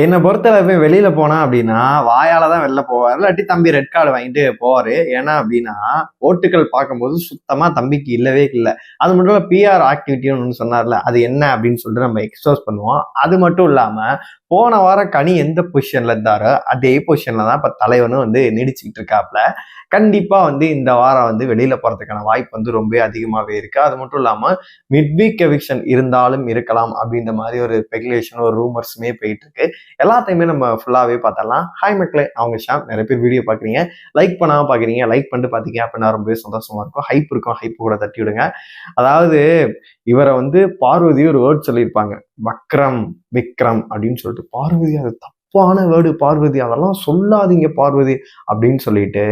என்னை பொறுத்தளவு வெளியில போனா அப்படின்னா வாயால தான் வெளில போவார். இல்லாட்டி தம்பி ரெட் கார்டு வாங்கிட்டு போவார். ஏன்னா அப்படின்னா ஓட்டுகள் பார்க்கும்போது சுத்தமா தம்பிக்கு இல்லவே இல்லை. அது மட்டும் இல்ல பிஆர் ஆக்டிவிட்டின்னு ஒன்று சொன்னார்ல அது என்ன அப்படின்னு சொல்லிட்டு நம்ம எக்ஸ்போஸ் பண்ணுவோம். அது மட்டும் இல்லாம போன வாரம் கனி எந்த பொசிஷன்ல இருந்தாரோ அதே பொசிஷன்ல தான் இப்ப தலைவனும் வந்து நீடிச்சுக்கிட்டு இருக்காப்ல கண்டிப்பா வந்து இந்த வாரம் வந்து வெளியில போறதுக்கான வாய்ப்பு வந்து ரொம்ப அதிகமாகவே இருக்கு. அது மட்டும் இல்லாம மிட் வீக் எவிக்ஷன் இருந்தாலும் இருக்கலாம் அப்படின்ற மாதிரி ஒரு ஸ்பெகுலேஷன் ஒரு ரூமர்ஸுமே போயிட்டு இருக்கு. எல்லாத்தையுமே நம்ம ஃபுல்லாவே பார்த்தலாம் ஹாய் மக்களே அவங்க ஷாம். நிறைய பேர் வீடியோ பாக்குறீங்க லைக் பண்ணாம பாக்குறீங்க லைக் பண்ணிட்டு பாத்தீங்க அப்படின்னா ரொம்பவே சந்தோஷமா இருக்கும். ஹைப் இருக்கும். ஹைப் கூட தட்டி விடுங்க அதாவது இவரை வந்து பார்வதி ஒரு வேர்ட் சொல்லியிருப்பாங்க. வக்ரம் விக்ரம் அப்படின்னு சொல்லிட்டு. பார்வதி அது தப்பான வேர்டு பார்வதி. அதெல்லாம் சொல்லாதீங்க பார்வதி அப்படின்னு சொல்லிட்டு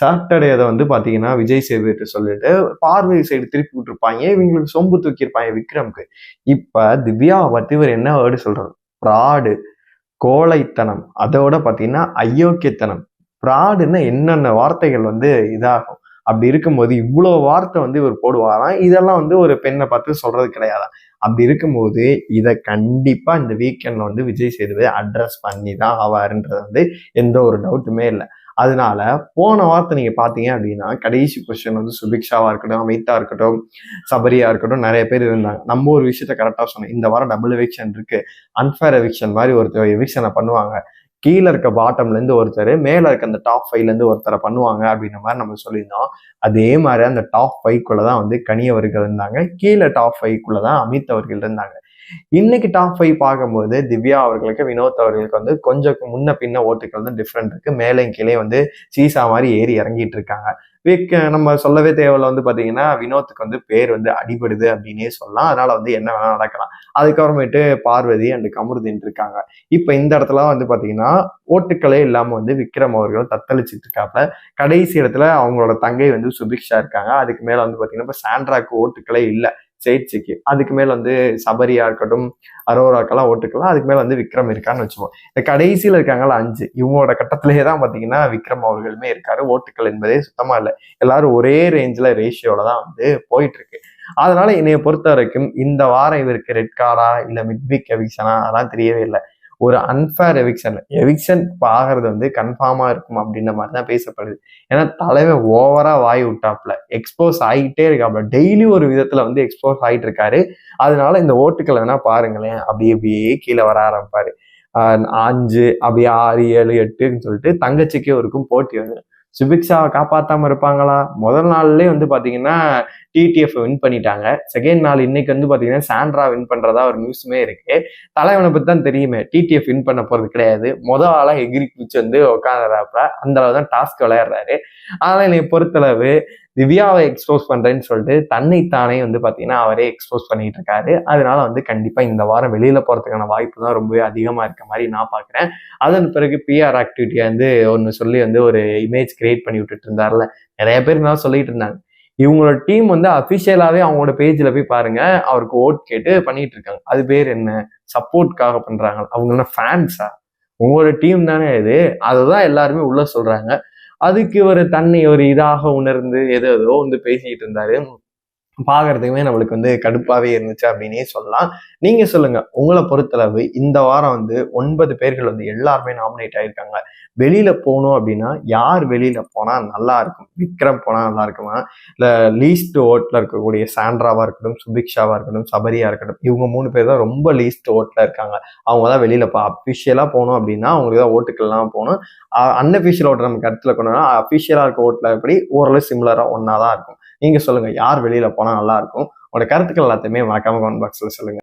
சாட்டர்டே அதை வந்து பார்த்தீங்கன்னா விஜய் சேவிட்டு சொல்லிட்டு பார்வதி சைடு திருப்பி விட்டுருப்பாங்க. இவங்களுக்கு சொம்பு தூக்கியிருப்பாங்க விக்ரம்க்கு. இப்போ திவ்யாவை பற்றி இவர் என்ன வேர்டு சொல்றாரு? ப்ராடு கோழைத்தனம். அதோட பார்த்தீங்கன்னா அயோக்கியத்தனம். ப்ராடுன்னா என்னென்ன வார்த்தைகள் வந்து இதாகும்? அப்படி இருக்கும்போது இவ்வளோ வார்த்தை வந்து இவர் போடுவாராம் இதெல்லாம் வந்து ஒரு பெண்ணை பார்த்து சொல்றது கிடையாது? அப்படி இருக்கும்போது இதை கண்டிப்பாக இந்த வீக்கெண்டில் வந்து விஜய் சேதுபதி அட்ரஸ் பண்ணி தான் ஆவாருன்றது வந்து எந்த ஒரு டவுட்டுமே இல்லை. அதனால போன வார்த்தை நீங்கள் பார்த்தீங்க அப்படின்னா கடைசி கொஸ்டின் வந்து சுபிக்ஷாவாக இருக்கட்டும் அமிதா இருக்கட்டும் சபரியா இருக்கட்டும் நிறைய பேர் இருந்தாங்க. நம்ம ஒரு விஷயத்த கரெக்டாக சொன்னோம். இந்த வாரம் டபுள் எவிக்ஷன் இருக்கு. அன்ஃபேர் எவிக்ஷன் மாதிரி ஒருத்தர் எவிக்ஷனை பண்ணுவாங்க. கீழே இருக்க பாட்டம்லேருந்து ஒருத்தர் மேலே இருக்க அந்த டாப் ஃபைவ்லேருந்து ஒருத்தரை பண்ணுவாங்க அப்படின்ற மாதிரி நம்ம சொல்லியிருந்தோம். அதே மாதிரி அந்த டாப் ஃபைவ்க்குள்ளே தான் வந்து கனியவர்கள் இருந்தாங்க. கீழே டாப் ஃபைவ்க்குள்ளே தான் அமித் அவர்கள் இருந்தாங்க. இன்னைக்கு டாப் ஃபைவ் பார்க்கும்போது திவ்யா அவர்களுக்கு வினோத் அவர்களுக்கு வந்து கொஞ்சம் முன்ன பின்ன ஓட்டுகள் வந்து டிஃப்ரெண்ட் இருக்கு. மேலே கீழே வந்து சீசா மாதிரி ஏறி இறங்கிட்டு இருக்காங்க. விக் நம்ம சொல்லவே தேவையில்ல வந்து பார்த்தீங்கன்னா வினோத்துக்கு வந்து பேர் வந்து அடிபடுது அப்படின்னே சொல்லலாம். அதனால வந்து என்ன வேணால் நடக்கலாம். அதுக்கப்புறமேட்டு பார்வதி அண்ட் கமருதீன் இருக்காங்க. இப்போ இந்த இடத்துல வந்து பார்த்தீங்கன்னா ஓட்டுக்களே இல்லாமல் வந்து விக்ரம் அவர்கள் தத்தளிச்சுட்டு இருக்காப்ல. கடைசி இடத்துல அவங்களோட தங்கை வந்து சுபிக்ஷா இருக்காங்க. அதுக்கு மேலே வந்து பார்த்தீங்கன்னா இப்போ சாண்ட்ராக்கு ஓட்டுக்களே இல்லை. ஜெயிச்சுக்கு. அதுக்கு மேல வந்து சபரியா இருக்கட்டும் அரோராக்கெல்லாம் ஓட்டுக்கலாம். அதுக்கு மேல வந்து விக்ரம் இருக்கான்னு வச்சுப்போம் இந்த கடைசியில இருக்காங்களா அஞ்சு இவங்களோட கட்டத்திலேயே தான் பாத்தீங்கன்னா விக்ரம் அவர்களுமே இருக்காரு. ஓட்டுக்கள் என்பதே சுத்தமா இல்லை. எல்லாரும் ஒரே ரேஞ்சில் ரேஷியோல தான் வந்து போயிட்டு இருக்கு அதனால என்னைய பொறுத்த வரைக்கும் இந்த வாரம் இவருக்கு ரெட் கார்டா இல்ல மிட்விக் எவிக்ஷனா அதெல்லாம் தெரியவே இல்லை. ஒரு அன்ஃபேர் எவிக்ஷன் எவிக்ஷன் ஆகிறது வந்து கன்ஃபார்மாக இருக்கும் அப்படின்ற மாதிரி தான் பேசப்படுது. ஏன்னா தலைவன் ஓவராக வாய் விட்டாப்ல எக்ஸ்போஸ் ஆகிட்டே இருக்காப்ல டெய்லி ஒரு விதத்தில் வந்து எக்ஸ்போஸ் ஆகிட்டு இருக்காரு. அதனால இந்த ஓட்டுக்களை வேணா பாருங்களேன். அப்படியே அப்படியே கீழே வர ஆரம்பிப்பாரு. அஞ்சு அப்படி ஆறு ஏழு எட்டுன்னு சொல்லிட்டு தங்கச்சிக்கே ஒருக்கும் போட்டி வந்து சுபிக்ஷாவை காப்பாற்றாமல் இருப்பாங்களா? முதல் நாள்லேயே வந்து பார்த்தீங்கன்னா டிடிஎஃப் வின் பண்ணிட்டாங்க. செகண்ட் நாள் இன்னைக்கு வந்து பார்த்தீங்கன்னா சாண்ட்ரா வின் பண்ணுறதா ஒரு நியூஸுமே இருக்கு. தலைவனை பற்றி தான் தெரியுமே. டிடிஎஃப் வின் பண்ண போகிறது கிடையாது. முதல் ஆளாக எகிரி குச்சி வந்து உட்காந்துறாப்புல அந்த அளவு தான் டாஸ்க் விளையாடுறாரு. ஆனால் என்னை பொறுத்தளவு திவ்யாவை எக்ஸ்போஸ் பண்ணுறேன்னு சொல்லிட்டு தன்னைத்தானே வந்து பார்த்தீங்கன்னா அவரே எக்ஸ்போஸ் பண்ணிட்டு இருக்காரு. அதனால வந்து கண்டிப்பாக இந்த வாரம் வெளியில் போகிறதுக்கான வாய்ப்பு தான் ரொம்பவே அதிகமாக இருக்க மாதிரி நான் பார்க்குறேன் அதன் பிறகு பிஆர் ஆக்டிவிட்டியை வந்து ஒன்று சொல்லி வந்து ஒரு இமேஜ் கிரியேட் பண்ணி விட்டுட்டு இருந்தாருல. நிறைய பேர் நான் சொல்லிட்டு இருந்தாங்க. இவங்களோட டீம் வந்து அஃபிஷியலாகவே அவங்களோட பேஜில் போய் பாருங்க. அவருக்கு ஓட் கேட்டு பண்ணிட்டு இருக்காங்க. அது பேர் என்ன? சப்போர்ட்காக பண்ணுறாங்க அவங்க என்ன ஃபேன்ஸா உங்களோட டீம் தானே இது. அதை தான் எல்லாருமே உள்ள சொல்கிறாங்க அதுக்கு ஒரு தன்னை ஒரு இதாக உணர்ந்து எதோ ஏதோ வந்து பேசிக்கிட்டு இருந்தாரு. பார்க்கறதுக்குமே நம்மளுக்கு வந்து கடுப்பாகவே இருந்துச்சு அப்படின்னே சொல்லலாம். நீங்கள் சொல்லுங்கள் உங்களை பொறுத்தளவு இந்த வாரம் வந்து ஒன்பது பேர்கள் வந்து எல்லாருமே நாமினேட் ஆகியிருக்காங்க வெளியில் போகணும் அப்படின்னா யார் வெளியில் போனால் நல்லா இருக்கும்? விக்ரம் போனால் நல்லா இருக்குமா? இல்லை லீஸ்ட் ஓட்டில் இருக்கக்கூடிய சாண்ட்ராவாக இருக்கட்டும் சுபிக்ஷாவாக இருக்கட்டும் சபரியா இருக்கட்டும் இவங்க மூணு பேர் தான் ரொம்ப லீஸ்ட் ஓட்டில் இருக்காங்க. அவங்க தான் வெளியில் இப்போ அஃபிஷியலாக போகணும் அப்படின்னா அவங்களுக்கு தான் ஓட்டுக்கள்லாம் போகணும். அன்அஃபிஷியல் ஓட்டை நம்ம கருத்தில் கொண்டோம்னா அஃபிஷியலாக இருக்க ஓட்டில் எப்படி ஓரளவு சிமிலராக ஒன்றா தான் இருக்கும். நீங்கள் சொல்லுங்கள் யார் வெளியில் போனால் நல்லா இருக்கும். உங்களோட கருத்துக்கள் எல்லாத்தையுமே மறக்காம கமெண்ட் பாக்ஸ்ல சொல்லுங்க.